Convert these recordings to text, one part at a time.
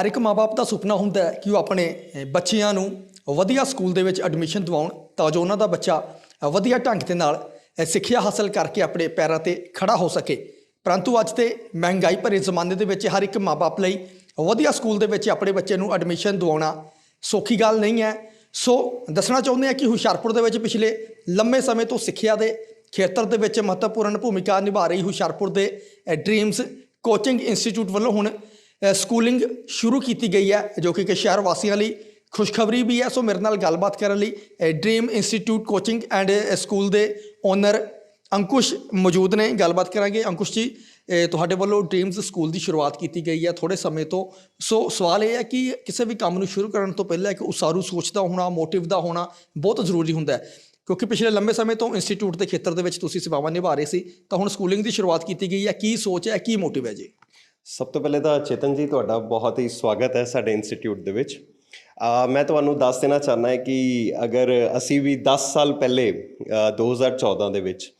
ਹਰ ਇੱਕ ਮਾਪੇ ਦਾ ਸੁਪਨਾ ਹੁੰਦਾ ਹੈ ਕਿ ਉਹ ਆਪਣੇ ਬੱਚਿਆਂ ਨੂੰ ਵਧੀਆ ਸਕੂਲ ਦੇ ਵਿੱਚ ਐਡਮਿਸ਼ਨ ਦਿਵਾਉਣ ਤਾਂ ਜੋ ਉਹਨਾਂ ਦਾ ਬੱਚਾ ਵਧੀਆ ਢੰਗ ਦੇ ਨਾਲ ਸਿੱਖਿਆ ਹਾਸਲ ਕਰਕੇ ਆਪਣੇ ਪੈਰਾਂ ਤੇ ਖੜਾ ਹੋ ਸਕੇ। ਪਰੰਤੂ ਅੱਜ ਦੇ ਮਹਿੰਗਾਈ ਭਰੇ ਜ਼ਮਾਨੇ ਦੇ ਵਿੱਚ ਹਰ ਇੱਕ ਮਾਪੇ ਲਈ ਵਧੀਆ ਸਕੂਲ ਦੇ ਵਿੱਚ ਆਪਣੇ ਬੱਚੇ ਨੂੰ ਐਡਮਿਸ਼ਨ ਦਿਵਾਉਣਾ ਸੌਖੀ ਗੱਲ ਨਹੀਂ ਹੈ। ਸੋ ਦੱਸਣਾ ਚਾਹੁੰਦੇ ਹਾਂ ਕਿ ਹੁਸ਼ਿਆਰਪੁਰ ਦੇ ਵਿੱਚ ਪਿਛਲੇ ਲੰਮੇ ਸਮੇਂ ਤੋਂ ਸਿੱਖਿਆ ਦੇ ਖੇਤਰ ਦੇ ਵਿੱਚ ਮਹੱਤਵਪੂਰਨ ਭੂਮਿਕਾ ਨਿਭਾ ਰਹੀ ਹੁਸ਼ਿਆਰਪੁਰ ਦੇ ਡ੍ਰੀਮਸ ਕੋਚਿੰਗ ਇੰਸਟੀਚਿਊਟ ਵੱਲੋਂ ਹੁਣ ਸਕੂਲਿੰਗ ਸ਼ੁਰੂ ਕੀਤੀ ਗਈ ਹੈ, ਜੋ ਕਿ ਸ਼ਹਿਰ ਵਾਸੀਆਂ ਲਈ ਖੁਸ਼ਖਬਰੀ ਵੀ ਹੈ। ਸੋ ਮੇਰੇ ਨਾਲ ਗੱਲਬਾਤ ਕਰਨ ਲਈ dream institute coaching and school ਦੇ ਓਨਰ ਅੰਕੁਸ਼ ਮੌਜੂਦ ਨੇ। ਗੱਲਬਾਤ ਕਰਾਂਗੇ ਅੰਕੁਸ਼ ਜੀ ਤੁਹਾਡੇ ਵੱਲੋਂ ਡ੍ਰੀਮਸ ਸਕੂਲ ਦੀ ਸ਼ੁਰੂਆਤ ਕੀਤੀ ਗਈ ਹੈ ਥੋੜੇ ਸਮੇਂ ਤੋਂ। ਸੋ ਸਵਾਲ ਇਹ ਹੈ ਕਿ ਕਿਸੇ ਵੀ ਕੰਮ ਨੂੰ ਸ਼ੁਰੂ ਕਰਨ ਤੋਂ ਪਹਿਲਾਂ ਇੱਕ ਉਸਾਰੂ ਸੋਚ ਦਾ ਹੋਣਾ ਮੋਟਿਵ ਦਾ ਹੋਣਾ ਬਹੁਤ ਜ਼ਰੂਰੀ ਹੁੰਦਾ ਹੈ। ਕਿਉਂਕਿ ਪਿਛਲੇ ਲੰਬੇ ਸਮੇਂ ਤੋਂ ਇੰਸਟੀਚਿਊਟ ਦੇ ਖੇਤਰ ਦੇ ਵਿੱਚ ਤੁਸੀਂ ਸੇਵਾਵਾਂ ਨਿਭਾ ਰਹੇ ਸੀ, ਤਾਂ ਹੁਣ ਸਕੂਲਿੰਗ ਦੀ ਸ਼ੁਰੂਆਤ ਕੀਤੀ ਗਈ ਹੈ। ਕੀ ਸੋਚ ਹੈ, ਕੀ ਮੋਟਿਵ ਹੈ ਜੀ? ਸਭ ਤੋਂ ਪਹਿਲੇ ਤਾਂ ਚੇਤਨ ਜੀ ਤੁਹਾਡਾ ਬਹੁਤ ਹੀ ਸਵਾਗਤ ਹੈ ਸਾਡੇ ਇੰਸਟੀਚਿਊਟ ਦੇ ਵਿੱਚ। ਮੈਂ ਤੁਹਾਨੂੰ ਦੱਸ ਦੇਣਾ ਚਾਹੁੰਦਾ ਹਾਂ ਕਿ ਅਗਰ ਅਸੀਂ ਵੀ 10 ਸਾਲ ਪਹਿਲੇ ਅ, 2014 ਦੇ ਵਿੱਚ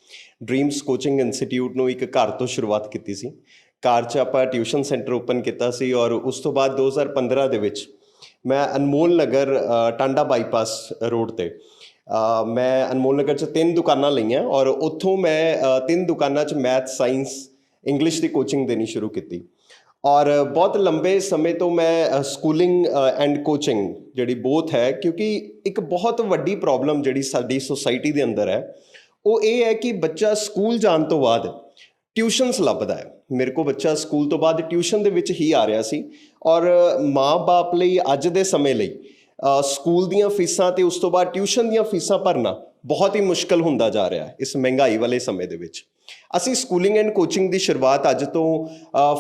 ਡ੍ਰੀਮਸ ਕੋਚਿੰਗ ਇੰਸਟੀਚਿਊਟ ਨੂੰ ਇੱਕ ਘਰ ਤੋਂ ਸ਼ੁਰੂਆਤ ਕੀਤੀ ਸੀ। ਘਰ 'ਚ ਆਪਾਂ ਟਿਊਸ਼ਨ ਸੈਂਟਰ ਓਪਨ ਕੀਤਾ ਸੀ ਔਰ ਉਸ ਤੋਂ ਬਾਅਦ 2015 ਦੇ ਵਿੱਚ ਮੈਂ ਅਨਮੋਲ ਨਗਰ ਟਾਂਡਾ ਬਾਈਪਾਸ ਰੋਡ ਤੇ ਮੈਂ ਅਨਮੋਲ ਨਗਰ 'ਚ ਤਿੰਨ ਦੁਕਾਨਾਂ ਲਈਆਂ ਔਰ ਉੱਥੋਂ ਮੈਂ ਤਿੰਨ ਦੁਕਾਨਾਂ 'ਚ ਮੈਥ ਸਾਇੰਸ ਇੰਗਲਿਸ਼ ਦੀ ਕੋਚਿੰਗ ਦੇਣੀ ਸ਼ੁਰੂ ਕੀਤੀ। ਔਰ ਬਹੁਤ ਲੰਬੇ ਸਮੇਂ ਤੋਂ ਮੈਂ ਸਕੂਲਿੰਗ ਐਂਡ ਕੋਚਿੰਗ ਜਿਹੜੀ ਬੋਥ ਹੈ, ਕਿਉਂਕਿ ਇੱਕ ਬਹੁਤ ਵੱਡੀ ਪ੍ਰੋਬਲਮ ਜਿਹੜੀ ਸਾਡੀ ਸੋਸਾਇਟੀ ਦੇ ਅੰਦਰ ਹੈ, ਉਹ ਇਹ ਹੈ ਕਿ ਬੱਚਾ ਸਕੂਲ ਜਾਣ ਤੋਂ ਬਾਅਦ ਟਿਊਸ਼ਨਸ ਲੱਭਦਾ ਹੈ। ਮੇਰੇ ਕੋ ਬੱਚਾ ਸਕੂਲ ਤੋਂ ਬਾਅਦ ਟਿਊਸ਼ਨ ਦੇ ਵਿੱਚ ਹੀ ਆ ਰਿਹਾ ਸੀ। ਔਰ ਮਾਂ-ਬਾਪ ਲਈ ਅੱਜ ਦੇ ਸਮੇਂ ਲਈ ਸਕੂਲ ਦੀਆਂ ਫੀਸਾਂ ਤੇ ਉਸ ਤੋਂ ਬਾਅਦ ਟਿਊਸ਼ਨ ਦੀਆਂ ਫੀਸਾਂ ਭਰਨਾ ਬਹੁਤ ਹੀ ਮੁਸ਼ਕਲ ਹੁੰਦਾ ਜਾ ਰਿਹਾ ਹੈ, ਇਸ ਮਹਿੰਗਾਈ ਵਾਲੇ ਸਮੇਂ ਦੇ ਵਿੱਚ। ਅਸੀਂ ਸਕੂਲਿੰਗ ਐਂਡ ਕੋਚਿੰਗ ਦੀ ਸ਼ੁਰੂਆਤ ਅੱਜ ਤੋਂ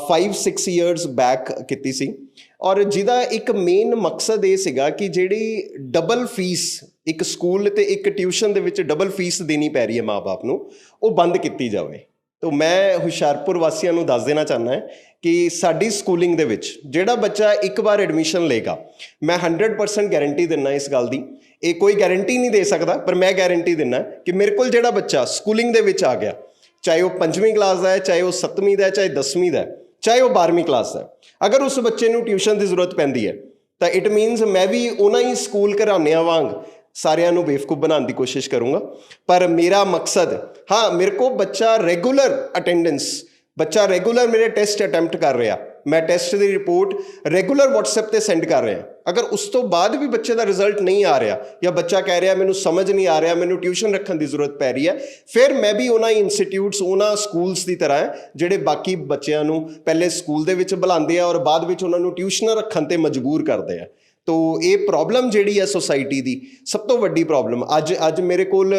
5-6 ਇਅਰਸ ਬੈਕ ਕੀਤੀ ਸੀ। ਔਰ ਜਿਹਦਾ ਇੱਕ ਮੇਨ ਮਕਸਦ ਇਹ ਸੀਗਾ ਕਿ ਜਿਹੜੀ ਡਬਲ ਫੀਸ ਇੱਕ ਸਕੂਲ ਤੇ ਇੱਕ ਟਿਊਸ਼ਨ ਦੇ ਵਿੱਚ ਡਬਲ ਫੀਸ ਦੇਣੀ ਪੈ ਰਹੀ ਹੈ ਮਾਪੇ ਨੂੰ, ਉਹ ਬੰਦ ਕੀਤੀ ਜਾਵੇ। ਤੋ ਮੈਂ ਹੁਸ਼ਿਆਰਪੁਰ ਵਾਸੀਆਂ ਨੂੰ ਦੱਸ ਦੇਣਾ ਚਾਹੁੰਦਾ ਹਾਂ ਕਿ ਸਾਡੀ ਸਕੂਲਿੰਗ ਦੇ ਵਿੱਚ ਜਿਹੜਾ ਬੱਚਾ ਇੱਕ ਵਾਰ ਐਡਮਿਸ਼ਨ ਲੇਗਾ ਮੈਂ 100% ਗਾਰੰਟੀ ਦਿੰਨਾ ਇਸ ਗੱਲ ਦੀ। ਇਹ ਕੋਈ ਗਾਰੰਟੀ ਨਹੀਂ ਦੇ ਸਕਦਾ, ਪਰ ਮੈਂ ਗਾਰੰਟੀ ਦਿੰਨਾ ਕਿ ਮੇਰੇ ਕੋਲ ਜਿਹੜਾ ਬੱਚਾ ਸਕੂਲਿੰਗ ਦੇ ਵਿੱਚ ਆ ਗਿਆ ਚਾਹੇ ਉਹ ਪੰਜਵੀਂ ਕਲਾਸ ਦਾ ਹੈ, ਚਾਹੇ ਉਹ ਸੱਤਵੀਂ ਦਾ ਹੈ, ਚਾਹੇ ਦਸਵੀਂ ਦਾ ਹੈ, ਚਾਹੇ ਉਹ 12ਵੀਂ ਕਲਾਸ ਦਾ ਹੈ। ਅਗਰ ਉਸ ਬੱਚੇ ਨੂੰ ਟਿਊਸ਼ਨ ਦੀ ਜ਼ਰੂਰਤ ਪੈਂਦੀ ਹੈ, ਤਾਂ ਇਟ ਮੀਨਸ ਮੈਂ ਵੀ ਉਹਨਾਂ ਹੀ ਸਕੂਲ ਘਰਾਣਿਆਂ ਵਾਂਗ ਸਾਰਿਆਂ ਨੂੰ ਬੇਵਕੂਫ ਬਣਾਉਣ ਦੀ ਕੋਸ਼ਿਸ਼ ਕਰੂੰਗਾ। ਪਰ ਮੇਰਾ ਮਕਸਦ, ਹਾਂ, ਮੇਰੇ ਕੋ ਬੱਚਾ ਰੈਗੂਲਰ ਅਟੈਂਡੈਂਸ ਬੱਚਾ ਰੈਗੂਲਰ ਮੇਰੇ ਟੈਸਟ ਅਟੈਂਪਟ ਕਰ ਰਿਹਾ। ਮੈਂ ਟੈਸਟ ਦੀ ਰਿਪੋਰਟ ਰੈਗੂਲਰ WhatsApp ਤੇ ਸੈਂਡ ਕਰ ਰਿਹਾ। ਅਗਰ ਉਸ ਤੋਂ ਬਾਅਦ ਵੀ ਬੱਚੇ ਦਾ ਰਿਜ਼ਲਟ ਨਹੀਂ ਆ ਰਿਹਾ ਜਾਂ ਬੱਚਾ ਕਹਿ ਰਿਹਾ ਮੈਨੂੰ ਸਮਝ ਨਹੀਂ ਆ ਰਿਹਾ ਮੈਨੂੰ ਟਿਊਸ਼ਨ ਰੱਖਣ ਦੀ ਜ਼ਰੂਰਤ ਪੈ ਰਹੀ ਹੈ ਫਿਰ ਮੈਂ ਵੀ ਉਹਨਾਂ ਇੰਸਟੀਟਿਊਟਸ ਉਹਨਾਂ ਸਕੂਲਸ ਦੀ ਤਰ੍ਹਾਂ ਹੈ, ਜਿਹੜੇ ਬਾਕੀ ਬੱਚਿਆਂ ਨੂੰ ਪਹਿਲੇ ਸਕੂਲ ਦੇ ਵਿੱਚ ਬੁਲਾਉਂਦੇ ਆ ਔਰ ਬਾਅਦ ਵਿੱਚ ਉਹਨਾਂ ਨੂੰ ਟਿਊਸ਼ਨਾਂ ਰੱਖਣ ਤੇ ਮਜਬੂਰ ਕਰਦੇ ਆ। ਤੋ ਇਹ ਪ੍ਰੋਬਲਮ ਜਿਹੜੀ ਹੈ ਸੋਸਾਇਟੀ ਦੀ ਸਭ ਤੋਂ ਵੱਡੀ ਪ੍ਰੋਬਲਮ ਅੱਜ ਅੱਜ ਮੇਰੇ ਕੋਲ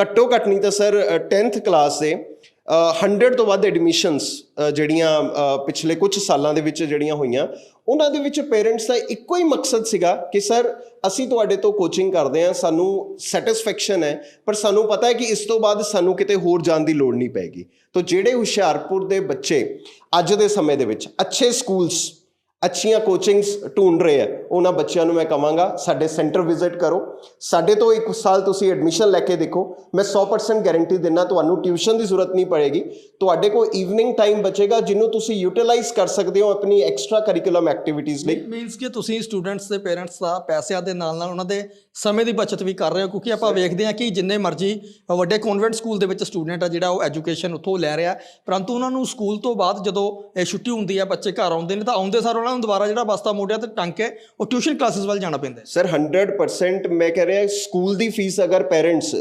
ਘੱਟੋ ਘੱਟ ਨਹੀਂ ਤਾਂ ਸਰ 10th ਕਲਾਸ ਦੇ 100 ਤੋਂ ਵੱਧ ਐਡਮਿਸ਼ਨਸ ਜਿਹੜੀਆਂ ਪਿਛਲੇ ਕੁਝ ਸਾਲਾਂ ਦੇ ਵਿੱਚ ਜਿਹੜੀਆਂ ਹੋਈਆਂ, ਉਹਨਾਂ ਦੇ ਵਿੱਚ ਪੇਰੈਂਟਸ ਦਾ ਇੱਕੋ ਹੀ ਮਕਸਦ ਸੀਗਾ ਕਿ ਸਰ, ਅਸੀਂ ਤੁਹਾਡੇ ਤੋਂ ਕੋਚਿੰਗ ਕਰਦੇ ਹਾਂ, ਸਾਨੂੰ ਸੈਟੀਸਫੈਕਸ਼ਨ ਹੈ, ਪਰ ਸਾਨੂੰ ਪਤਾ ਹੈ ਕਿ ਇਸ ਤੋਂ ਬਾਅਦ ਸਾਨੂੰ ਕਿਤੇ ਹੋਰ ਜਾਣ ਦੀ ਲੋੜ ਨਹੀਂ ਪੈਗੀ। ਤੋ ਜਿਹੜੇ ਹੁਸ਼ਿਆਰਪੁਰ ਦੇ ਬੱਚੇ ਅੱਜ ਦੇ ਸਮੇਂ ਦੇ ਵਿੱਚ, ਅੱਛੇ ਸਕੂਲਸ ਅੱਛੀਆਂ ਕੋਚਿੰਗਸ ਢੂੰਡ ਰਹੇ ਆ। ਉਹਨਾਂ ਬੱਚਿਆਂ ਨੂੰ ਮੈਂ ਕਹਾਂਗਾ ਸਾਡੇ ਸੈਂਟਰ ਵਿਜ਼ਿਟ ਕਰੋ। ਸਾਡੇ ਤੋਂ ਇੱਕ ਸਾਲ ਤੁਸੀਂ ਐਡਮਿਸ਼ਨ ਲੈ ਕੇ ਦੇਖੋ। ਮੈਂ 100% ਗਾਰੰਟੀ ਦਿੰਦਾ ਤੁਹਾਨੂੰ ਟਿਊਸ਼ਨ ਦੀ ਜ਼ਰੂਰਤ ਨਹੀਂ ਪੜੇਗੀ। ਤੁਹਾਡੇ ਕੋਲ ਈਵਨਿੰਗ ਟਾਈਮ ਬਚੇਗਾ ਜਿਹਨੂੰ ਤੁਸੀਂ ਯੂਟਿਲਾਈਜ਼ ਕਰ ਸਕਦੇ ਹੋ ਆਪਣੀ ਐਕਸਟਰਾ ਕਰਿਕੂਲਮ ਐਕਟੀਵਿਟੀਜ਼ ਲਈ। ਮੀਨਸ ਕਿ ਤੁਸੀਂ ਸਟੂਡੈਂਟਸ ਦੇ ਪੇਰੈਂਟਸ ਦਾ ਪੈਸਿਆਂ ਦੇ ਨਾਲ ਨਾਲ ਉਹਨਾਂ ਦੇ ਸਮੇਂ ਦੀ ਬਚਤ ਵੀ ਕਰ ਰਹੇ ਹੋ ਕਿਉਂਕਿ ਆਪਾਂ ਵੇਖਦੇ ਹਾਂ ਕਿ ਜਿੰਨੇ ਮਰਜ਼ੀ ਵੱਡੇ ਕਨਵੈਂਟ ਸਕੂਲ ਦੇ ਵਿੱਚ ਸਟੂਡੈਂਟ ਆ ਜਿਹੜਾ ਉਹ ਐਜੂਕੇਸ਼ਨ ਉੱਥੋਂ ਲੈ ਰਿਹਾ। ਪਰੰਤੂ ਉਹਨਾਂ ਨੂੰ ਸਕੂਲ ਤੋਂ ਬਾਅਦ ਜਦੋਂ ਇਹ ਛੁੱਟੀ ਹੁੰਦੀ ਹੈ ਬੱਚੇ ਘਰ ਆਉਂਦੇ ਨੇ ਤਾਂ ਆਉਂਦੇ ਸਾਰ ਉਹਨਾਂ ਨੂੰ ਦੁਬਾਰਾ ਜਿਹੜਾ ਬਸਤਾ ਮੋੜਿਆ ਤੇ ਟੰਗ ਕੇ ਉਹ ਟਿਊਸ਼ਨ ਕਲਾਸਿਸ ਵੱਲ ਜਾਣਾ ਪੈਂਦਾ ਹੈ। ਸਰ 100% ਮੈਂ ਕਹਿ ਰਿਹਾ ਸਕੂਲ ਦੀ ਫੀਸ ਅਗਰ ਪੇਰੈਂਟਸ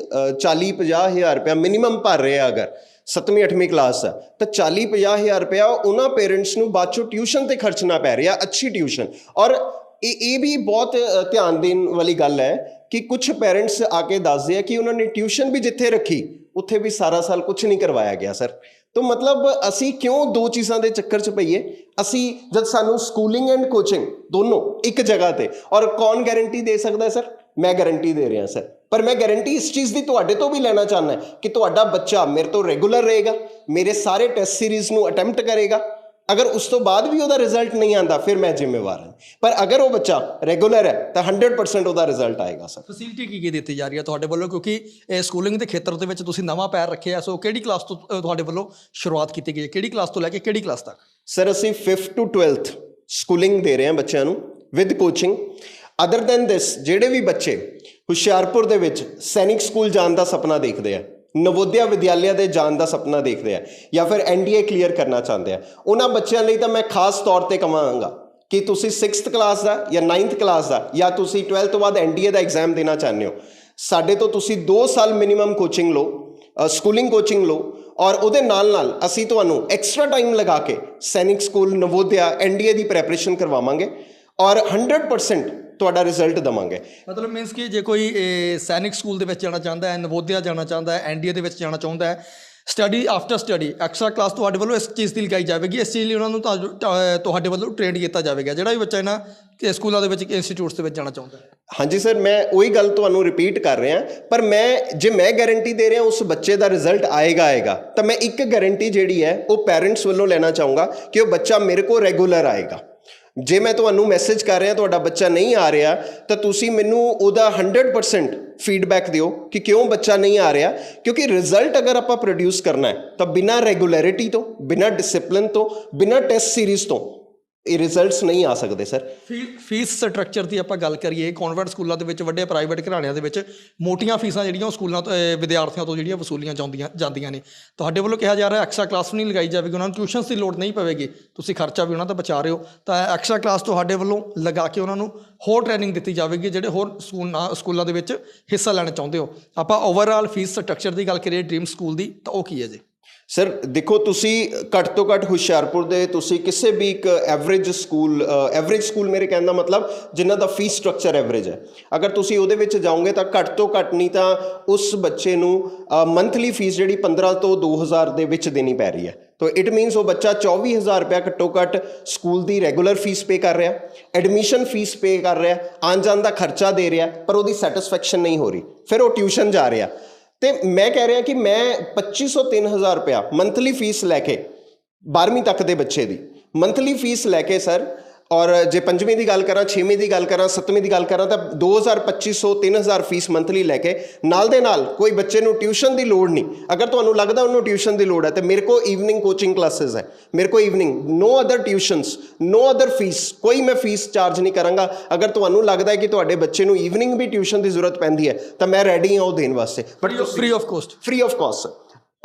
40 ਹਜ਼ਾਰ ਰੁਪਇਆ ਮਿਨੀਮਮ ਭਰ ਰਹੇ ਅਗਰ 7ਵੀਂ 8ਵੀਂ ਕਲਾਸ ਆ ਤਾਂ 40 ਹਜ਼ਾਰ ਰੁਪਇਆ ਉਹਨਾਂ ਪੇਰੈਂਟਸ ਨੂੰ ਬਾਅਦ ਚੋਂ ਟਿਊਸ਼ਨ ਤੇ ਖਰਚਣਾ ਪੈ ਰਿਹਾ, ਅੱਛੀ ਟਿਊਸ਼ਨ ਔਰ ਇਹ ਇਹ ਵੀ ਬਹੁਤ ਧਿਆਨ ਦੇਣ ਵਾਲੀ ਗੱਲ ਹੈ ਕਿ ਕੁਝ ਪੇਰੈਂਟਸ ਆ ਕੇ ਦੱਸਦੇ ਆ ਕਿ ਉਹਨਾਂ ਨੇ ਟਿਊਸ਼ਨ ਵੀ ਜਿੱਥੇ ਰੱਖੀ, ਉੱਥੇ ਵੀ ਸਾਰਾ ਸਾਲ ਕੁਝ ਨਹੀਂ ਕਰਵਾਇਆ ਗਿਆ ਸਰ ਤਾਂ ਮਤਲਬ ਅਸੀਂ ਕਿਉਂ ਦੋ ਚੀਜ਼ਾਂ ਦੇ ਚੱਕਰ 'ਚ ਪਈਏ? ਅਸੀਂ ਜਦ ਸਾਨੂੰ ਸਕੂਲਿੰਗ ਐਂਡ ਕੋਚਿੰਗ ਦੋਨੋਂ ਇੱਕ ਜਗ੍ਹਾ ਤੇ, ਔਰ ਕੌਣ ਗਾਰੰਟੀ ਦੇ ਸਕਦਾ ਹੈ ਸਰ ਮੈਂ ਗਾਰੰਟੀ ਦੇ ਰਿਹਾ ਸਰ ਪਰ ਮੈਂ ਗਾਰੰਟੀ ਇਸ ਚੀਜ਼ ਦੀ ਤੁਹਾਡੇ ਤੋਂ ਵੀ ਲੈਣਾ ਚਾਹੁੰਦਾ ਕਿ ਤੁਹਾਡਾ ਬੱਚਾ ਮੇਰੇ ਤੋਂ ਰੈਗੂਲਰ ਰਹੇਗਾ, ਮੇਰੇ ਸਾਰੇ ਟੈਸਟ ਸੀਰੀਜ਼ ਨੂੰ ਅਟੈਂਪਟ ਕਰੇਗਾ ਅਗਰ ਉਸ ਤੋਂ ਬਾਅਦ ਵੀ ਉਹਦਾ ਰਿਜ਼ਲਟ ਨਹੀਂ ਆਂਦਾ ਫਿਰ ਮੈਂ ਜ਼ਿੰਮੇਵਾਰ ਹਾਂ। ਪਰ ਅਗਰ ਉਹ ਬੱਚਾ ਰੈਗੂਲਰ ਹੈ ਤਾਂ 100% ਉਹਦਾ ਰਿਜ਼ਲਟ ਆਏਗਾ ਸਰ। ਫੈਸਿਲਿਟੀ ਕੀ ਕੀ ਦਿੱਤੀ ਜਾ ਰਹੀ ਹੈ ਤੁਹਾਡੇ ਵੱਲੋਂ? ਕਿਉਂਕਿ ਇਹ ਸਕੂਲਿੰਗ ਦੇ ਖੇਤਰ ਦੇ ਵਿੱਚ ਤੁਸੀਂ ਨਵਾਂ ਪੈਰ ਰੱਖਿਆ ਸੋ ਕਿਹੜੀ ਕਲਾਸ ਤੋਂ ਤੁਹਾਡੇ ਵੱਲੋਂ ਸ਼ੁਰੂਆਤ ਕੀਤੀ ਗਈ ਹੈ? ਕਿਹੜੀ ਕਲਾਸ ਤੋਂ ਲੈ ਕੇ ਕਿਹੜੀ ਕਲਾਸ ਤੱਕ? ਸਰ ਅਸੀਂ 5th ਟੂ 12th ਸਕੂਲਿੰਗ ਦੇ ਰਹੇ ਹਾਂ ਬੱਚਿਆਂ ਨੂੰ with coaching other than this ਜਿਹੜੇ ਵੀ ਬੱਚੇ ਹੁਸ਼ਿਆਰਪੁਰ ਦੇ ਵਿੱਚ ਸੈਨਿਕ ਸਕੂਲ ਜਾਣ ਦਾ ਸੁਪਨਾ ਦੇਖਦੇ ਆ ਨਵੋਦਿਆ ਵਿਦਿਆਲਿਆ ਦੇ ਜਾਣ ਦਾ ਸੁਪਨਾ ਦੇਖਦੇ ਆ ਜਾਂ ਫਿਰ ਐਨਡੀਏ ਕਲੀਅਰ ਕਰਨਾ ਚਾਹੁੰਦੇ ਆ। ਉਹਨਾਂ ਬੱਚਿਆਂ ਲਈ ਤਾਂ ਮੈਂ ਖਾਸ ਤੌਰ ਤੇ ਕਵਾਂਗਾ ਕਿ ਤੁਸੀਂ 6th ਕਲਾਸ ਦਾ ਜਾਂ 9th ਕਲਾਸ ਦਾ ਜਾਂ ਤੁਸੀਂ 12th ਤੋਂ ਬਾਅਦ ਐਨਡੀਏ ਦਾ ਐਗਜ਼ਾਮ ਦੇਣਾ ਚਾਹੁੰਦੇ ਹੋ। ਸਾਡੇ ਤੋਂ ਤੁਸੀਂ 2 ਸਾਲ ਮਿਨੀਮਮ ਕੋਚਿੰਗ ਲਓ ਸਕੂਲਿੰਗ ਕੋਚਿੰਗ ਲਓ ਔਰ ਉਹਦੇ ਨਾਲ ਨਾਲ ਅਸੀਂ ਤੁਹਾਨੂੰ ਐਕਸਟਰਾ ਟਾਈਮ ਲਗਾ ਕੇ ਸੈਨਿਕ ਸਕੂਲ ਨਵੋਦਿਆ ਐਨਡੀਏ ਦੀ ਪ੍ਰੈਪਰੇਸ਼ਨ ਕਰਵਾਵਾਂਗੇ ਔਰ 100% ਤੁਹਾਡਾ ਰਿਜ਼ਲਟ ਦਵਾਂਗੇ। ਮਤਲਬ ਮੀਨਸ ਕਿ ਜੇ ਕੋਈ ਸੈਨਿਕ ਸਕੂਲ ਦੇ ਵਿੱਚ ਜਾਣਾ ਚਾਹੁੰਦਾ ਹੈ ਨਵੋਦਿਆ ਜਾਣਾ ਚਾਹੁੰਦਾ ਹੈ ਐਨਡੀਏ ਦੇ ਵਿੱਚ ਜਾਣਾ ਚਾਹੁੰਦਾ ਹੈ study after study extra class ਤੁਹਾਡੇ ਵੱਲੋਂ ਇਸ ਚੀਜ਼ ਦੀ ਲਗਾਈ ਜਾਵੇਗੀ ਇਸ ਚੀਜ਼ ਲਈ ਉਹਨਾਂ ਨੂੰ ਤੁਹਾਡੇ ਵੱਲੋਂ ਟ੍ਰੇਨ ਕੀਤਾ ਜਾਵੇਗਾ ਜਿਹੜਾ ਵੀ ਬੱਚਾ ਇਹਨਾਂ ਕਿ ਸਕੂਲਾਂ ਦੇ ਵਿੱਚ ਇੰਸਟੀਚਿਊਟਸ ਦੇ ਵਿੱਚ ਜਾਣਾ ਚਾਹੁੰਦਾ ਹੈ। ਹਾਂਜੀ ਸਰ ਮੈਂ ਉਹੀ ਗੱਲ ਤੁਹਾਨੂੰ ਰਿਪੀਟ ਕਰ ਰਿਹਾ ਪਰ ਮੈਂ ਜੇ ਮੈਂ ਗਾਰੰਟੀ ਦੇ ਰਿਹਾ ਉਸ ਬੱਚੇ ਦਾ ਰਿਜ਼ਲਟ ਆਏਗਾ ਆਏਗਾ ਤਾਂ ਮੈਂ ਇੱਕ ਗਾਰੰਟੀ ਜਿਹੜੀ ਹੈ ਉਹ ਪੈਰੈਂਟਸ ਵੱਲੋਂ ਲੈਣਾ ਚਾਹੂੰਗਾ ਕਿ ਉਹ ਬੱਚਾ ਮੇਰੇ ਕੋਲ ਰੈਗੂਲਰ ਆਏਗਾ। ਜੇ ਮੈਂ ਤੁਹਾਨੂੰ ਮੈਸੇਜ ਕਰ ਰਿਹਾ, ਤੁਹਾਡਾ ਬੱਚਾ ਨਹੀਂ ਆ ਰਿਹਾ, ਤਾਂ ਤੁਸੀਂ ਮੈਨੂੰ ਉਹਦਾ 100% ਫੀਡਬੈਕ ਦਿਓ ਕਿ ਕਿਉਂ ਬੱਚਾ ਨਹੀਂ ਆ ਰਿਹਾ। ਕਿਉਂਕਿ ਰਿਜ਼ਲਟ ਅਗਰ ਆਪਾਂ ਪ੍ਰੋਡਿਊਸ ਕਰਨਾ ਹੈ, ਤਾਂ ਬਿਨਾਂ ਰੈਗੂਲੈਰਿਟੀ ਤੋਂ, ਬਿਨਾਂ ਡਿਸਪਲਿਨ ਤੋਂ, ਬਿਨਾਂ ਟੈਸਟ ਸੀਰੀਜ਼ ਤੋਂ ਇਹ ਰਿਜ਼ਲਟਸ ਨਹੀਂ ਆ ਸਕਦੇ ਸਰ ਫੀ ਫੀਸ ਸਟਰਕਚਰ ਦੀ ਆਪਾਂ ਗੱਲ ਕਰੀਏ ਕਨਵੈਂਟ ਸਕੂਲਾਂ ਦੇ ਵਿੱਚ, ਵੱਡੇ ਪ੍ਰਾਈਵੇਟ ਘਰਾਣਿਆਂ ਦੇ ਵਿੱਚ ਮੋਟੀਆਂ ਫੀਸਾਂ ਜਿਹੜੀਆਂ ਉਹ ਸਕੂਲਾਂ ਤੋਂ ਵਿਦਿਆਰਥੀਆਂ ਤੋਂ ਜਿਹੜੀਆਂ ਵਸੂਲੀਆਂ ਜਾਂਦੀਆਂ ਜਾਂਦੀਆਂ ਨੇ। ਤੁਹਾਡੇ ਵੱਲੋਂ ਕਿਹਾ ਜਾ ਰਿਹਾ ਐਕਸਟਰਾ ਕਲਾਸ ਨਹੀਂ ਲਗਾਈ ਜਾਵੇਗੀ, ਉਹਨਾਂ ਨੂੰ ਟਿਊਸ਼ਨਸ ਦੀ ਲੋੜ ਨਹੀਂ ਪਵੇਗੀ। ਤੁਸੀਂ ਖਰਚਾ ਵੀ ਉਹਨਾਂ ਦਾ ਬਚਾ ਰਹੇ ਹੋ। ਤਾਂ ਐਕਸਟਰਾ ਕਲਾਸ ਤੁਹਾਡੇ ਵੱਲੋਂ ਲਗਾ ਕੇ ਉਹਨਾਂ ਨੂੰ ਹੋਰ ਟ੍ਰੇਨਿੰਗ ਦਿੱਤੀ ਜਾਵੇਗੀ, ਜਿਹੜੇ ਹੋਰ ਸਕੂਲਾਂ ਸਕੂਲਾਂ ਦੇ ਵਿੱਚ ਹਿੱਸਾ ਲੈਣਾ ਚਾਹੁੰਦੇ ਹੋ। ਆਪਾਂ ਓਵਰਆਲ ਫੀਸ ਸਟਰਕਚਰ ਦੀ ਗੱਲ ਕਰੀਏ ਡ੍ਰੀਮ ਸਕੂਲ ਦੀ, ਤਾਂ ਉਹ ਕੀ ਹੈ ਜੀ? ਸਰ ਦੇਖੋ, ਤੁਸੀਂ ਘੱਟ ਤੋਂ ਘੱਟ ਹੁਸ਼ਿਆਰਪੁਰ ਦੇ ਤੁਸੀਂ ਕਿਸੇ ਵੀ ਇੱਕ ਐਵਰੇਜ ਸਕੂਲ ਐਵਰੇਜ ਸਕੂਲ ਮੇਰੇ ਕਹਿਣ ਦਾ ਮਤਲਬ ਜਿਨ੍ਹਾਂ ਦਾ ਫੀਸ ਸਟਰਕਚਰ ਐਵਰੇਜ ਹੈ। ਅਗਰ ਤੁਸੀਂ ਉਹਦੇ ਵਿੱਚ ਜਾਓਗੇ ਤਾਂ ਘੱਟ ਤੋਂ ਘੱਟ ਨਹੀਂ ਤਾਂ ਉਸ ਬੱਚੇ ਨੂੰ ਮੰਥਲੀ ਫੀਸ ਜਿਹੜੀ 15 ਤੋਂ 2000 ਦੇ ਵਿੱਚ ਦੇਣੀ ਪੈ ਰਹੀ ਹੈ। ਤੋ ਇਟ ਮੀਨਸ ਉਹ ਬੱਚਾ 24000 ਰੁਪਏ ਘੱਟੋ ਘੱਟ ਸਕੂਲ ਦੀ ਰੈਗੂਲਰ ਫੀਸ ਪੇ ਕਰ ਰਿਹਾ ਐਡਮਿਸ਼ਨ ਫੀਸ ਪੇ ਕਰ ਰਿਹਾ ਆਉਣ ਜਾਣ ਦਾ ਖਰਚਾ ਦੇ ਰਿਹਾ ਪਰ ਉਹਦੀ ਸੈਟੀਸਫੈਕਸ਼ਨ ਨਹੀਂ ਹੋ ਰਹੀ। ਫਿਰ ਉਹ ਟਿਊਸ਼ਨ ਜਾ ਰਿਹਾ ਤੇ ਮੈਂ ਕਹਿ ਰਿਹਾ ਕਿ ਮੈਂ 2500 3000 ਰੁਪਇਆ ਮੰਥਲੀ ਫੀਸ ਲੈ ਕੇ 12ਵੀਂ ਤੱਕ ਦੇ ਬੱਚੇ ਦੀ। ਮੰਥਲੀ ਫੀਸ ਲੈ ਕੇ ਸਰ ਔਰ ਜੇ ਪੰਜਵੀਂ ਦੀ ਗੱਲ ਕਰਾਂ ਛੇਵੀਂ ਦੀ ਗੱਲ ਕਰਾਂ ਸੱਤਵੀਂ ਦੀ ਗੱਲ ਕਰਾਂ ਤਾਂ 2000 2500 3000 ਫੀਸ ਮੰਥਲੀ ਲੈ ਕੇ ਨਾਲ ਦੇ ਨਾਲ ਕੋਈ ਬੱਚੇ ਨੂੰ ਟਿਊਸ਼ਨ ਦੀ ਲੋੜ ਨਹੀਂ। ਅਗਰ ਤੁਹਾਨੂੰ ਲੱਗਦਾ ਉਹਨੂੰ ਟਿਊਸ਼ਨ ਦੀ ਲੋੜ ਹੈ ਤੇ ਮੇਰੇ ਕੋਲ ਈਵਨਿੰਗ ਕੋਚਿੰਗ ਕਲਾਸਿਸ ਹੈ। ਮੇਰੇ ਕੋਲ evening no other tuitions no other fees ਕੋਈ ਮੈਂ ਫੀਸ ਚਾਰਜ ਨਹੀਂ ਕਰਾਂਗਾ। ਅਗਰ ਤੁਹਾਨੂੰ ਲੱਗਦਾ ਹੈ ਕਿ ਤੁਹਾਡੇ ਬੱਚੇ ਨੂੰ ਈਵਨਿੰਗ ਵੀ ਟਿਊਸ਼ਨ ਦੀ ਜ਼ਰੂਰਤ ਪੈਂਦੀ ਹੈ ਤਾਂ ਮੈਂ ਰੈਡੀ ਹਾਂ ਉਹ ਦੇਣ ਵਾਸਤੇ। But free of cost free of cost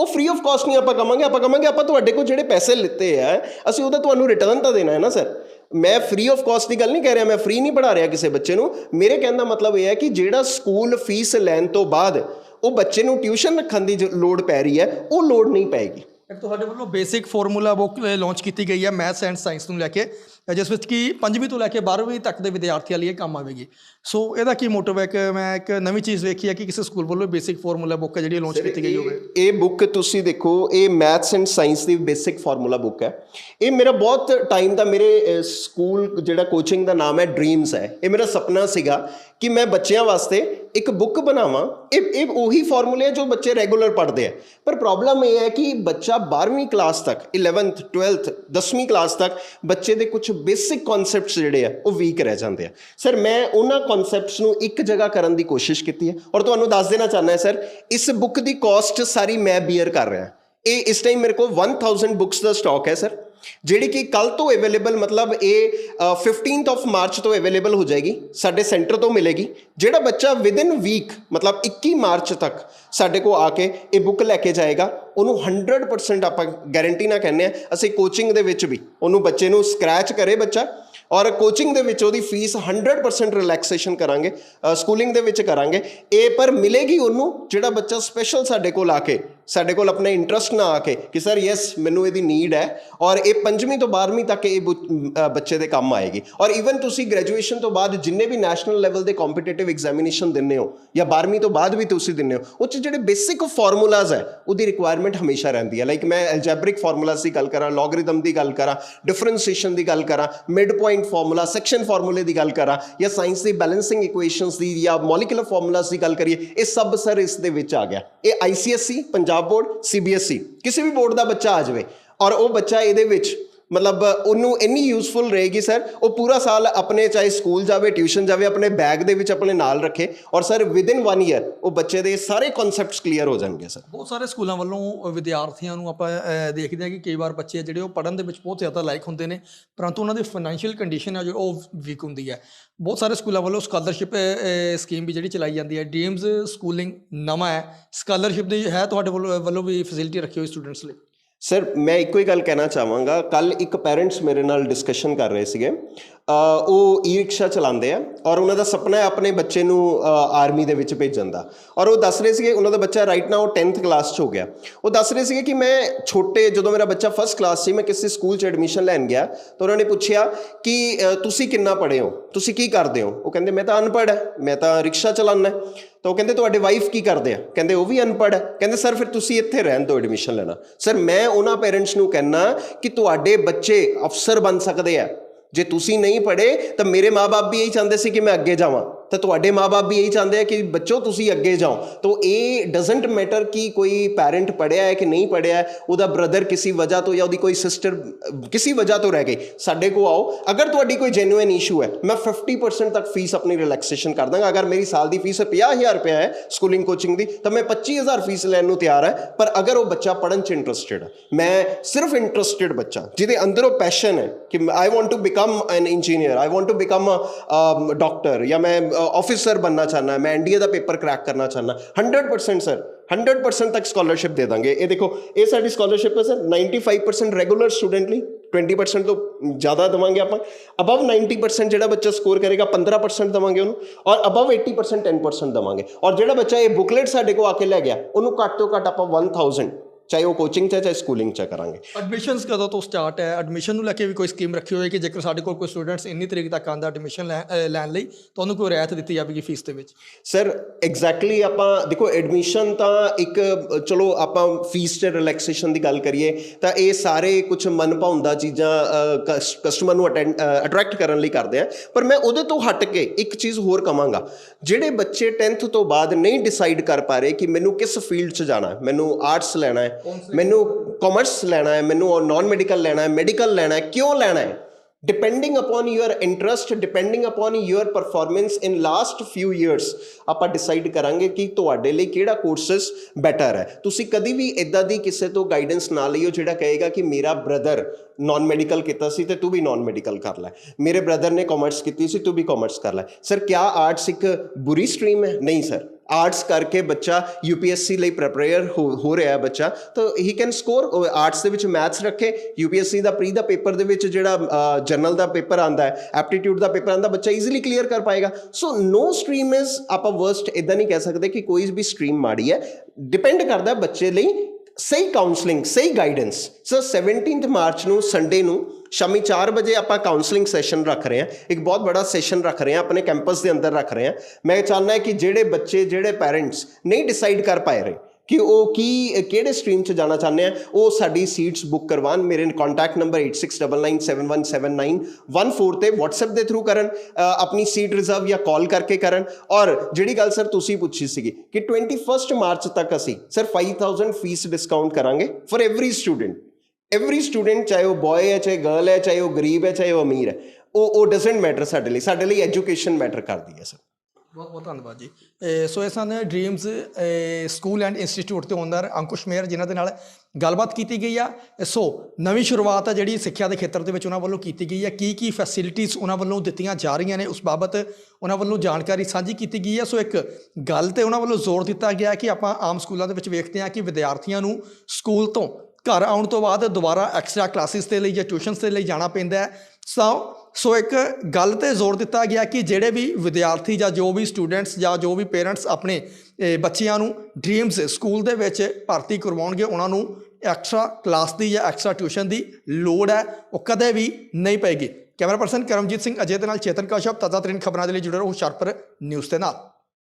ਉਹ ਫ੍ਰੀ ਆਫ ਕਾਸਟ ਨਹੀਂ ਆਪਾਂ ਕਵਾਂਗੇ ਆਪਾਂ ਕਵਾਂਗੇ ਆਪਾਂ ਤੁਹਾਡੇ ਕੋਲ ਜਿਹੜੇ ਪੈਸੇ ਲਿੱਤੇ ਆ ਅਸੀਂ ਉਹਦਾ ਤੁਹਾਨੂੰ ਰਿਟਰਨ ਤਾਂ ਦੇਣਾ ਹੈ ਨਾ ਸਰ ਮੈਂ ਫ੍ਰੀ ਆਫ ਕਾਸਟ ਦੀ ਗੱਲ ਨਹੀਂ ਕਹਿ ਰਿਹਾ, ਮੈਂ ਫ੍ਰੀ ਨਹੀਂ ਪੜਾ ਰਿਹਾ ਕਿਸੇ ਬੱਚੇ ਨੂੰ। ਮੇਰੇ ਕਹਿਣ ਦਾ ਮਤਲਬ ਇਹ ਹੈ ਕਿ ਜਿਹੜਾ ਸਕੂਲ ਫੀਸ ਲੈਣ ਤੋਂ ਬਾਅਦ ਉਹ ਬੱਚੇ ਨੂੰ ਟਿਊਸ਼ਨ ਰੱਖਣ ਦੀ ਜੋ ਲੋੜ ਪੈ ਰਹੀ ਹੈ, ਉਹ ਲੋੜ ਨਹੀਂ ਪਏਗੀ। ਤੁਹਾਡੇ ਵੱਲੋਂ ਬੇਸਿਕ ਫਾਰਮੂਲਾ ਬੁੱਕ ਲਾਂਚ ਕੀਤੀ ਗਈ ਹੈ ਮੈਥਸ ਐਂਡ ਸਾਇੰਸ ਨੂੰ ਲੈ ਕੇ। ਜਿਸ ਵਿੱਚ ਕਿ ਪੰਜਵੀਂ ਤੋਂ ਲੈ ਕੇ 12ਵੀਂ ਤੱਕ ਦੇ ਵਿਦਿਆਰਥੀਆਂ ਲਈ ਇਹ ਕੰਮ ਆਵੇਗੀ। ਸੋ ਇਹਦਾ ਕੀ ਮੋਟਿਵ ਹੈ ਕਿ ਮੈਂ ਇੱਕ ਨਵੀਂ ਚੀਜ਼ ਵੇਖੀ ਹੈ ਕਿ ਕਿਸੇ ਸਕੂਲ ਵੱਲੋਂ ਬੇਸਿਕ ਫਾਰਮੂਲਾ ਬੁੱਕ ਜਿਹੜੀ ਲਾਂਚ ਕੀਤੀ ਗਈ ਹੋਵੇ। ਇਹ ਬੁੱਕ ਤੁਸੀਂ ਦੇਖੋ ਇਹ ਮੈਥਸ ਐਂਡ ਸਾਇੰਸ ਦੀ ਬੇਸਿਕ ਫਾਰਮੂਲਾ ਬੁੱਕ ਹੈ। ਇਹ ਮੇਰਾ ਬਹੁਤ ਟਾਈਮ ਦਾ ਮੇਰੇ ਸਕੂਲ ਜਿਹੜਾ ਕੋਚਿੰਗ ਦਾ ਨਾਮ ਹੈ ਡ੍ਰੀਮਸ ਹੈ। ਇਹ ਮੇਰਾ ਸੁਪਨਾ ਸੀਗਾ ਕਿ ਮੈਂ ਬੱਚਿਆਂ ਵਾਸਤੇ ਇੱਕ ਬੁੱਕ ਬਣਾਵਾਂ। ਇਹ ਇਹ ਉਹੀ ਫਾਰਮੂਲੇ ਜੋ ਬੱਚੇ ਰੈਗੂਲਰ ਪੜ੍ਹਦੇ ਆ। ਪਰ ਪ੍ਰੋਬਲਮ ਇਹ ਹੈ ਕਿ ਬੱਚਾ 12ਵੀਂ ਕਲਾਸ ਤੱਕ 11th 12th 10ਵੀਂ ਕਲਾਸ ਤੱਕ ਬੱਚੇ ਦੇ ਕੁਝ ਬੇਸਿਕ ਕਨਸੈਪਟਸ ਜਿਹੜੇ ਆ, ਉਹ ਵੀਕ ਰਹਿ ਜਾਂਦੇ ਆ। ਸਰ ਮੈਂ ਉਹਨਾਂ ਕਨਸੈਪਟਸ ਨੂੰ ਇੱਕ ਜਗ੍ਹਾ ਕਰਨ ਦੀ ਕੋਸ਼ਿਸ਼ ਕੀਤੀ ਹੈ। ਔਰ ਤੁਹਾਨੂੰ ਦੱਸ ਦੇਣਾ ਚਾਹੁੰਦਾ ਹਾਂ ਸਰ ਇਸ ਬੁੱਕ ਦੀ ਕਾਸਟ ਸਾਰੀ ਮੈਂ ਬੀਅਰ ਕਰ ਰਿਹਾ। ਇਹ, ਇਸ ਟਾਈਮ ਮੇਰੇ ਕੋਲ 1000 ਬੁੱਕਸ ਦਾ ਸਟਾਕ ਹੈ ਸਰ ਜਿਹੜੀ ਕਿ ਕੱਲ ਤੋਂ ਅਵੇਲੇਬਲ ਮਤਲਬ ਇਹ ਅ, 15th ਆਫ ਮਾਰਚ ਤੋਂ ਅਵੇਲੇਬਲ ਹੋ ਜਾਏਗੀ ਸਾਡੇ ਸੈਂਟਰ ਤੋਂ ਮਿਲੇਗੀ ਜਿਹੜਾ ਬੱਚਾ ਵਿਦ ਇਨ ਵੀਕ ਮਤਲਬ 21 ਮਾਰਚ ਤੱਕ ਸਾਡੇ ਕੋਲ ਆ ਕੇ ਇਹ ਬੁੱਕ ਲੈ ਕੇ ਜਾਏਗਾ ਉਹਨੂੰ 100% ਆਪਾਂ ਗਾਰੰਟੀ ਨਾਲ ਕਹਿੰਦੇ ਆ ਅਸੀਂ ਕੋਚਿੰਗ ਦੇ ਵਿੱਚ ਵੀ, ਉਹਨੂੰ ਬੱਚੇ ਨੂੰ ਸਕ੍ਰੈਚ ਕਰੇ ਬੱਚਾ, ਔਰ ਕੋਚਿੰਗ ਦੇ ਵਿੱਚ ਉਹਦੀ ਫੀਸ 100% ਰਿਲੈਕਸੇਸ਼ਨ ਕਰਾਂਗੇ ਸਕੂਲਿੰਗ ਦੇ ਵਿੱਚ ਕਰਾਂਗੇ ਇਹ ਪਰ ਮਿਲੇਗੀ ਉਹਨੂੰ ਜਿਹੜਾ ਬੱਚਾ ਸਪੈਸ਼ਲ ਸਾਡੇ ਕੋਲ ਆ ਕੇ, ਸਾਡੇ ਕੋਲ ਆਪਣੇ ਇੰਟਰਸਟ ਨਾ ਆ ਕੇ ਕਿ ਸਰ ਯੈਸ ਮੈਨੂੰ ਇਹਦੀ ਨੀਡ ਹੈ, ਔਰ ਇਹ ਪੰਜਵੀਂ ਤੋਂ 12ਵੀਂ ਤੱਕ ਇਹ ਬੁ- ਬੱਚੇ ਦੇ ਕੰਮ ਆਏਗੀ, ਔਰ ਇਵਨ ਤੁਸੀਂ ਗ੍ਰੈਜੂਏਸ਼ਨ ਤੋਂ ਬਾਅਦ ਜਿੰਨੇ ਵੀ ਨੈਸ਼ਨਲ ਲੈਵਲ ਦੇ ਕੰਪੀਟੀਟਿਵ ਐਗਜ਼ਾਮੀਨੇਸ਼ਨ ਦਿੰਦੇ ਹੋ, ਜਾਂ 12ਵੀਂ ਤੋਂ ਬਾਅਦ ਵੀ ਤੁਸੀਂ ਦਿੰਦੇ ਹੋ, ਉਹ 'ਚ ਜਿਹੜੇ ਬੇਸਿਕ ਫਾਰਮੂਲਾਜ਼ ਹੈ, ਉਹਦੀ ਰਿਕੁਆਇਰਮੈਂਟ ਹਮੇਸ਼ਾ ਰਹਿੰਦੀ ਹੈ। ਲਾਈਕ ਮੈਂ ਐਲਜੈਬਰਿਕ ਫਾਰਮੂਲਾਜ਼ ਦੀ ਗੱਲ ਕਰਾਂ ਲੋਗਰਿਥਮ ਦੀ ਗੱਲ ਕਰਾਂ ਡਿਫਰੈਂਸ਼ੀਏਸ਼ਨ ਦੀ ਗੱਲ ਕਰਾਂ ਮਿਡ ਪੁਆਇੰਟ ਫਾਰਮੂਲਾ ਸੈਕਸ਼ਨ ਫਾਰਮੂਲੇ ਦੀ ਗੱਲ ਕਰਾਂ, ਜਾਂ ਸਾਇੰਸ ਦੀ ਬੈਲੈਂਸਿੰਗ ਇਕੁਏਸ਼ਨਸ ਦੀ ਜਾਂ ਮੋਲੀਕੂਲਰ ਫਾਰਮੂਲਾਜ਼ ਦੀ ਗੱਲ ਕਰੀਏ, ਇਹ ਸਭ ਸਰ ਇਸ ਦੇ ਵਿੱਚ ਆ ਗਿਆ। ਇਹ ਆਈਸੀਐਸਸੀ ਪੰਜਾਬ ਬੋਰਡ ਸੀਬੀਐਸਈ ਕਿਸੇ ਵੀ ਬੋਰਡ ਦਾ ਬੱਚਾ ਆ ਜਾਵੇ ਔਰ ਉਹ ਬੱਚਾ ਇਹਦੇ ਵਿੱਚ ਮਤਲਬ ਉਹਨੂੰ ਇੰਨੀ ਯੂਜ਼ਫੁਲ ਰਹੇਗੀ ਸਰ ਉਹ ਪੂਰਾ ਸਾਲ ਆਪਣੇ ਚਾਹੇ ਸਕੂਲ ਜਾਵੇ ਟਿਊਸ਼ਨ ਜਾਵੇ, ਆਪਣੇ ਬੈਗ ਦੇ ਵਿੱਚ ਆਪਣੇ ਨਾਲ ਰੱਖੇ ਔਰ ਸਰ ਵਿਦ ਇਨ 1 ਈਅਰ ਉਹ ਬੱਚੇ ਦੇ ਸਾਰੇ ਕਨਸੈਪਟਸ ਕਲੀਅਰ ਹੋ ਜਾਣਗੇ ਸਰ ਬਹੁਤ ਸਾਰੇ ਸਕੂਲਾਂ ਵੱਲੋਂ ਵਿਦਿਆਰਥੀਆਂ ਨੂੰ ਆਪਾਂ ਦੇਖਦੇ ਹਾਂ ਕਿ ਕਈ ਵਾਰ ਬੱਚੇ ਜਿਹੜੇ ਉਹ ਪੜ੍ਹਨ ਦੇ ਵਿੱਚ ਬਹੁਤ ਜ਼ਿਆਦਾ ਲਾਇਕ ਹੁੰਦੇ ਨੇ, ਪਰੰਤੂ ਉਹਨਾਂ ਦੀ ਫਾਈਨੈਂਸ਼ੀਅਲ ਕੰਡੀਸ਼ਨ ਹੈ ਜੋ, ਉਹ ਵੀਕ ਹੁੰਦੀ ਹੈ। ਬਹੁਤ ਸਾਰੇ ਸਕੂਲਾਂ ਵੱਲੋਂ ਸਕਾਲਰਸ਼ਿਪ ਸਕੀਮ ਵੀ ਜਿਹੜੀ ਚਲਾਈ ਜਾਂਦੀ ਹੈ। ਡ੍ਰੀਮਸ ਸਕੂਲਿੰਗ ਨਵਾਂ ਹੈ। ਸਕਾਲਰਸ਼ਿਪ ਦੀ ਹੈ ਤੁਹਾਡੇ ਵੱਲੋਂ ਵੱਲੋਂ ਵੀ ਫੈਸਿਲਿਟੀ ਰੱਖੀ ਹੋਈ ਸਟੂਡੈਂਟਸ ਲਈ? ਸਰ ਮੈਂ ਇੱਕੋ ਹੀ ਗੱਲ ਕਹਿਣਾ ਚਾਹਾਂਗਾ। ਕੱਲ ਇੱਕ ਪੈਰੈਂਟਸ ਮੇਰੇ ਨਾਲ ਡਿਸਕਸ਼ਨ ਕਰ ਰਹੇ ਸੀਗੇ। ਉਹ ਈ ਰਿਕਸ਼ਾ ਚਲਾਉਂਦੇ ਆ ਔਰ ਉਹਨਾਂ ਦਾ ਸੁਪਨਾ ਹੈ ਆਪਣੇ ਬੱਚੇ ਨੂੰ ਆਰਮੀ ਦੇ ਵਿੱਚ ਭੇਜਣ ਦਾ। ਔਰ ਉਹ ਦੱਸ ਰਹੇ ਸੀਗੇ, ਉਹਨਾਂ ਦਾ ਬੱਚਾ ਰਾਈਟ ਨਾਓ 10th ਕਲਾਸ 'ਚ ਹੋ ਗਿਆ। ਉਹ ਦੱਸ ਰਹੇ ਸੀਗੇ ਕਿ ਮੈਂ ਛੋਟੇ, ਜਦੋਂ ਮੇਰਾ ਬੱਚਾ ਫਸਟ ਕਲਾਸ ਸੀ, ਮੈਂ ਕਿਸੇ ਸਕੂਲ 'ਚ ਐਡਮਿਸ਼ਨ ਲੈਣ ਗਿਆ, ਤਾਂ ਉਹਨਾਂ ਨੇ ਪੁੱਛਿਆ ਕਿ ਤੁਸੀਂ ਕਿੰਨਾ ਪੜ੍ਹੇ ਹੋ? ਤੁਸੀਂ ਕੀ ਕਰਦੇ ਹੋ? ਉਹ ਕਹਿੰਦੇ, ਮੈਂ ਤਾਂ ਅਨਪੜ੍ਹ ਹੈ, ਮੈਂ ਤਾਂ ਰਿਕਸ਼ਾ ਚਲਾਉਂਦਾ ਹੈ। ਤਾਂ ਉਹ ਕਹਿੰਦੇ, ਤੁਹਾਡੇ ਵਾਈਫ ਕੀ ਕਰਦੇ ਆ? ਕਹਿੰਦੇ, ਉਹ ਵੀ ਅਨਪੜ੍ਹ ਹੈ। ਕਹਿੰਦੇ ਸਰ ਫਿਰ ਤੁਸੀਂ ਇੱਥੇ ਰਹਿਣ ਤੋਂ ਐਡਮਿਸ਼ਨ ਲੈਣਾ। ਸਰ ਮੈਂ ਉਹਨਾਂ ਪੇਰੈਂਟਸ ਨੂੰ ਕਹਿਣਾ ਕਿ ਤੁਹਾਡੇ ਬੱਚੇ ਅਫਸਰ ਬਣ ਸਕਦੇ ਆ। ਜੇ ਤੁਸੀਂ ਨਹੀਂ ਪੜ੍ਹੇ ਤਾਂ ਮੇਰੇ ਮਾਪੇ ਵੀ ਇਹੀ ਚਾਹੁੰਦੇ ਸੀ ਕਿ ਮੈਂ ਅੱਗੇ ਜਾਵਾਂ। ਤਾਂ ਤੁਹਾਡੇ ਮਾਪੇ ਵੀ ਇਹੀ ਚਾਹੁੰਦੇ ਆ ਕਿ ਬੱਚੋ, ਤੁਸੀਂ ਅੱਗੇ ਜਾਓ। ਤਾਂ ਇਹ ਡਸਨਟ ਮੈਟਰ ਕਿ ਕੋਈ ਪੈਰੈਂਟ ਪੜਿਆ ਹੈ ਕਿ ਨਹੀਂ ਪੜਿਆ ਹੈ, ਉਹਦਾ ਬ੍ਰਦਰ ਕਿਸੇ ਵਜ੍ਹਾ ਤੋਂ ਜਾਂ ਉਹਦੀ ਕੋਈ ਸਿਸਟਰ ਕਿਸੇ ਵਜ੍ਹਾ ਤੋਂ ਰਹਿ ਗਈ ਸਾਡੇ ਕੋ ਆਓ। ਅਗਰ ਤੁਹਾਡੀ ਕੋਈ ਜੈਨੂਇਨ ਇਸ਼ੂ ਹੈ, ਮੈਂ 50% ਤੱਕ ਫੀਸ ਆਪਣੀ ਰਿਲੈਕਸੇਸ਼ਨ ਕਰ ਦਾਂਗਾ। ਅਗਰ ਮੇਰੀ ਸਾਲ ਦੀ ਫੀਸ 50000 ਰੁਪਏ ਹੈ ਸਕੂਲਿੰਗ ਕੋਚਿੰਗ ਦੀ, ਤਾਂ ਮੈਂ 25000 ਫੀਸ ਲੈਣ ਨੂੰ ਤਿਆਰ ਹੈ। ਪਰ ਅਗਰ ਉਹ ਬੱਚਾ ਪੜਨ ਚ ਇੰਟਰਸਟਿਡ ਹੈ, ਮੈਂ ਸਿਰਫ ਇੰਟਰਸਟਿਡ ਬੱਚਾ, ਜਿਹਦੇ ਅੰਦਰੋਂ ਪੈਸ਼ਨ ਹੈ ਕਿ I want to become an engineer I want to become uh doctor ਜਾਂ ਮੈਂ ਆਫੀਸਰ ਬਣਨਾ ਚਾਹਨਾ ਮੈਂ ਐਨਡੀਏ ਦਾ ਪੇਪਰ ਕਰੈਕ ਕਰਨਾ ਚਾਹਨਾ 100% ਸਰ 100% ਤੱਕ ਸਕਾਲਰਸ਼ਿਪ ਦੇ ਦਾਂਗੇ। ਇਹ ਦੇਖੋ, ਇਹ ਸਾਡੀ ਸਕਾਲਰਸ਼ਿਪ ਹੈ ਸਰ 95% ਰੈਗੂਲਰ ਸਟੂਡੈਂਟ ਲਈ 20% ਤੋਂ ਜ਼ਿਆਦਾ ਦਵਾਂਗੇ ਆਪਾਂ। ਅਬਵ 90% ਜਿਹੜਾ ਬੱਚਾ ਸਕੋਰ ਕਰੇਗਾ 15% ਦਵਾਂਗੇ ਉਹਨੂੰ ਔਰ ਅਬਵ 80% 10% ਦਵਾਂਗੇ। ਔਰ ਜਿਹੜਾ ਬੱਚਾ ਇਹ ਬੁਕਲੇਟ ਸਾਡੇ ਕੋਲ ਆ ਕੇ ਲੈ ਗਿਆ, ਉਹਨੂੰ ਘੱਟ ਤੋਂ ਘੱਟ ਆਪਾਂ 1000 ਚਾਹੇ ਉਹ ਕੋਚਿੰਗ ਚ ਹੈ, ਚਾਹੇ ਸਕੂਲਿੰਗ ਚ ਕਰਾਂਗੇ। ਐਡਮਿਸ਼ਨਸ ਕਦੋਂ ਤੋਂ ਸਟਾਰਟ ਹੈ? ਐਡਮਿਸ਼ਨ ਨੂੰ ਲੈ ਕੇ ਵੀ ਕੋਈ ਸਕੀਮ ਰੱਖੀ ਹੋਈ ਹੈ ਕਿ ਜੇਕਰ ਸਾਡੇ ਕੋਲ ਕੋਈ ਸਟੂਡੈਂਟਸ ਇੰਨੀ ਤਰੀਕ ਤੱਕ ਆਂਦਾ ਐਡਮਿਸ਼ਨ ਲੈਣ ਲਈ ਤਾਂ ਉਹਨੂੰ ਕੋਈ ਰਿਆਇਤ ਦਿੱਤੀ ਜਾਵੇਗੀ ਫੀਸ ਦੇ ਵਿੱਚ? ਸਰ ਐਗਜ਼ੈਕਟਲੀ ਆਪਾਂ ਦੇਖੋ ਐਡਮਿਸ਼ਨ ਤਾਂ ਇੱਕ ਅ, ਚਲੋ ਆਪਾਂ ਫੀਸ ਤੇ ਰਿਲੈਕਸੇਸ਼ਨ ਦੀ ਗੱਲ ਕਰੀਏ ਤਾਂ ਇਹ ਸਾਰੇ ਕੁਝ ਮਨ ਭਾਉਂਦਾ ਚੀਜ਼ਾਂ ਕਸਟਮਰ ਨੂੰ ਅਟਰੈਕਟ ਕਰਨ ਲਈ ਕਰਦੇ ਆ। ਪਰ ਮੈਂ ਉਹਦੇ ਤੋਂ ਹਟ ਕੇ ਇੱਕ ਚੀਜ਼ ਹੋਰ ਕਵਾਂਗਾ। ਜਿਹੜੇ ਬੱਚੇ 10th ਤੋਂ ਬਾਅਦ ਨਹੀਂ ਡਿਸਾਈਡ ਕਰ ਪਾ ਰਹੇ ਕਿ ਮੈਨੂੰ ਕਿਸ ਫੀਲਡ 'ਚ ਜਾਣਾ ਹੈ ਮੈਨੂੰ ਆਰਟਸ ਲੈਣਾ ਹੈ ਮੈਨੂੰ ਕਾਮਰਸ ਲੈਣਾ ਹੈ, ਮੈਨੂੰ ਨਾਨ ਮੈਡੀਕਲ ਲੈਣਾ ਹੈ ਮੈਡੀਕਲ ਲੈਣਾ ਹੈ, ਕਿਉਂ ਲੈਣਾ ਹੈ? Depending upon your interest depending upon your performance in last few years, ਆਪਾਂ ਡਿਸਾਈਡ ਕਰਾਂਗੇ ਕਿ ਤੁਹਾਡੇ ਲਈ ਕਿਹੜਾ ਕੋਰਸਸ ਬੈਟਰ ਹੈ। ਤੁਸੀਂ ਕਦੀ ਵੀ ਇਦਾਂ ਦੀ ਕਿਸੇ ਤੋਂ ਗਾਈਡੈਂਸ ਨਾ ਲਈਓ ਜਿਹੜਾ ਕਹੇਗਾ ਕਿ ਮੇਰਾ ਬ੍ਰਦਰ ਨਾਨ ਮੈਡੀਕਲ ਕੀਤਾ ਸੀ ਤੇ ਤੂੰ ਵੀ ਨਾਨ ਮੈਡੀਕਲ ਕਰ ਲੈ। ਮੇਰੇ ਬ੍ਰਦਰ ਨੇ ਕਾਮਰਸ ਕੀਤੀ ਸੀ, ਤੂੰ ਵੀ ਕਾਮਰਸ ਕਰ ਲੈ। ਸਰ ਕਿਆ ਆਰਟਸ ਇੱਕ ਬੁਰੀ ਸਟਰੀਮ ਹੈ? ਨਹੀਂ ਸਰ ਆਰਟਸ ਕਰਕੇ ਬੱਚਾ ਯੂਪੀਐਸਸੀ ਲਈ ਪ੍ਰੈਪੇਅਰ ਹੋ ਰਿਹਾ ਹੈ ਬੱਚਾ, ਤਾਂ ਹੀ ਕੈਨ ਸਕੋਰ ਆਰਟਸ ਦੇ ਵਿੱਚ ਮੈਥਸ ਰੱਖੇ ਯੂਪੀਐਸਸੀ ਦਾ ਪ੍ਰੀ ਦਾ ਪੇਪਰ ਦੇ ਵਿੱਚ ਜਿਹੜਾ ਜਰਨਲ ਦਾ ਪੇਪਰ ਆਂਦਾ ਹੈ ਐਪਟੀਟਿਊਡ ਦਾ ਪੇਪਰ ਆਂਦਾ ਬੱਚਾ ਈਜ਼ੀਲੀ ਕਲੀਅਰ ਕਰ ਪਾਏਗਾ। ਸੋ ਨੋ ਸਟਰੀਮ ਇਜ਼ ਆਪਾਂ ਵਰਸਟ ਇਦਾਂ ਨਹੀਂ ਕਹਿ ਸਕਦੇ ਕਿ ਕੋਈ ਵੀ ਸਟਰੀਮ ਮਾੜੀ ਹੈ ਡਿਪੈਂਡ ਕਰਦਾ ਬੱਚੇ ਲਈ ਸਹੀ ਕਾਉਂਸਲਿੰਗ ਸਹੀ ਗਾਈਡੈਂਸ ਸਰ 17th ਮਾਰਚ ਨੂੰ ਸੰਡੇ ਨੂੰ, ਸ਼ਾਮੀ 4 ਵਜੇ ਆਪਾਂ ਕਾਉਂਸਲਿੰਗ ਸੈਸ਼ਨ ਰੱਖ ਰਹੇ ਹਾਂ। ਇੱਕ ਬਹੁਤ ਬੜਾ ਸੈਸ਼ਨ ਰੱਖ ਰਹੇ ਹਾਂ, ਆਪਣੇ ਕੈਂਪਸ ਦੇ ਅੰਦਰ ਰੱਖ ਰਹੇ ਹਾਂ। ਮੈਂ ਚਾਹੁੰਦਾ ਕਿ ਜਿਹੜੇ ਬੱਚੇ, ਜਿਹੜੇ ਪੈਰੈਂਟਸ ਨਹੀਂ ਡਿਸਾਈਡ ਕਰ ਪਾਏ ਰਹੇ ਕਿ ਉਹ ਕੀ, ਕਿਹੜੇ ਸਟ੍ਰੀਮ 'ਚ ਜਾਣਾ ਚਾਹੁੰਦੇ ਆ, ਉਹ ਸਾਡੀ ਸੀਟਸ ਬੁੱਕ ਕਰਵਾਣ ਮੇਰੇ ਕੰਟੈਕਟ ਨੰਬਰ 8699717914 ਤੇ WhatsApp ਦੇ ਥਰੂ ਕਰਨ ਆਪਣੀ ਸੀਟ ਰਿਜ਼ਰਵ ਜਾਂ ਕਾਲ ਕਰਕੇ ਕਰਨ। ਔਰ ਜਿਹੜੀ ਗੱਲ ਸਰ ਤੁਸੀਂ ਪੁੱਛੀ ਸੀਗੀ ਕਿ 21 ਮਾਰਚ ਤੱਕ ਅਸੀਂ ਸਰ 5000 ਫੀਸ ਡਿਸਕਾਊਂਟ ਕਰਾਂਗੇ for every student every student ਚਾਹੇ ਉਹ ਬॉय ਹੈ, ਚਾਹੇ ਗਰਲ ਹੈ, ਚਾਹੇ ਉਹ ਗਰੀਬ ਹੈ, ਚਾਹੇ ਉਹ ਅਮੀਰ ਹੈ, ਉਹ ਉਹ ਡਸਨਟ ਮੈਟਰ ਸਾਡੇ ਲਈ। ਸਾਡੇ ਲਈ ਐਜੂਕੇਸ਼ਨ ਮੈਟਰ ਕਰਦੀ ਹੈ ਸਰ ਬਹੁਤ ਬਹੁਤ ਧੰਨਵਾਦ ਜੀ। ਇਹ ਸੋ ਇਹ ਸਨ ਡ੍ਰੀਮਸ ਸਕੂਲ ਐਂਡ ਇੰਸਟੀਚਿਊਟ ਦੇ ਓਨਰ ਅੰਕੁਸ਼ ਮੇਰ ਜਿਨ੍ਹਾਂ ਦੇ ਨਾਲ ਗੱਲਬਾਤ ਕੀਤੀ ਗਈ ਆ। ਸੋ ਨਵੀਂ ਸ਼ੁਰੂਆਤ ਆ ਜਿਹੜੀ ਸਿੱਖਿਆ ਦੇ ਖੇਤਰ ਦੇ ਵਿੱਚ ਉਹਨਾਂ ਵੱਲੋਂ ਕੀਤੀ ਗਈ ਹੈ ਕੀ ਕੀ ਫੈਸਿਲਿਟੀਆਂ ਉਹਨਾਂ ਵੱਲੋਂ ਦਿੱਤੀਆਂ ਜਾ ਰਹੀਆਂ ਨੇ ਉਸ ਬਾਬਤ ਉਹਨਾਂ ਵੱਲੋਂ ਜਾਣਕਾਰੀ ਸਾਂਝੀ ਕੀਤੀ ਗਈ ਹੈ ਸੋ ਇੱਕ ਗੱਲ ਤੇ ਉਹਨਾਂ ਵੱਲੋਂ ਜ਼ੋਰ ਦਿੱਤਾ ਗਿਆ ਕਿ ਆਪਾਂ ਆਮ ਸਕੂਲਾਂ ਦੇ ਵਿੱਚ ਵੇਖਦੇ ਹਾਂ ਕਿ ਵਿਦਿਆਰਥੀਆਂ ਨੂੰ ਸਕੂਲ ਤੋਂ ਘਰ ਆਉਣ ਤੋਂ ਬਾਅਦ ਦੁਬਾਰਾ ਐਕਸਟਰਾ ਕਲਾਸਿਸ ਦੇ ਲਈ ਜਾਂ ਟਿਊਸ਼ਨਸ ਦੇ ਲਈ ਜਾਣਾ ਪੈਂਦਾ ਹੈ। ਸੋ ਸੋ ਇੱਕ ਗੱਲ ਤੇ ਜ਼ੋਰ ਦਿੱਤਾ ਗਿਆ ਕਿ ਜਿਹੜੇ ਵੀ ਵਿਦਿਆਰਥੀ ਜਾਂ ਜੋ ਵੀ ਸਟੂਡੈਂਟਸ ਜਾਂ ਜੋ ਵੀ ਪੇਰੈਂਟਸ ਆਪਣੇ ਬੱਚਿਆਂ ਨੂੰ ਡ੍ਰੀਮਸ ਸਕੂਲ ਦੇ ਵਿੱਚ ਭਰਤੀ ਕਰਵਾਉਣਗੇ, ਉਹਨਾਂ ਨੂੰ ਐਕਸਟਰਾ ਕਲਾਸ ਦੀ ਜਾਂ ਐਕਸਟਰਾ ਟਿਊਸ਼ਨ ਦੀ ਲੋੜ ਹੈ, ਉਹ ਕਦੇ ਵੀ ਨਹੀਂ ਪਏਗੀ। ਕੈਮਰਾ ਪਰਸਨ ਕਰਮਜੀਤ ਸਿੰਘ ਅਜੇ ਦੇ ਨਾਲ ਚੇਤਨ ਕਾਸ਼ਪ ਤਾਜ਼ਾ ਤਰੀਨ ਖਬਰਾਂ ਦੇ ਲਈ ਜੁੜੇ ਰਹੋ ਹੁਸ਼ਿਆਰਪੁਰ ਨਿਊਜ਼ ਦੇ ਨਾਲ।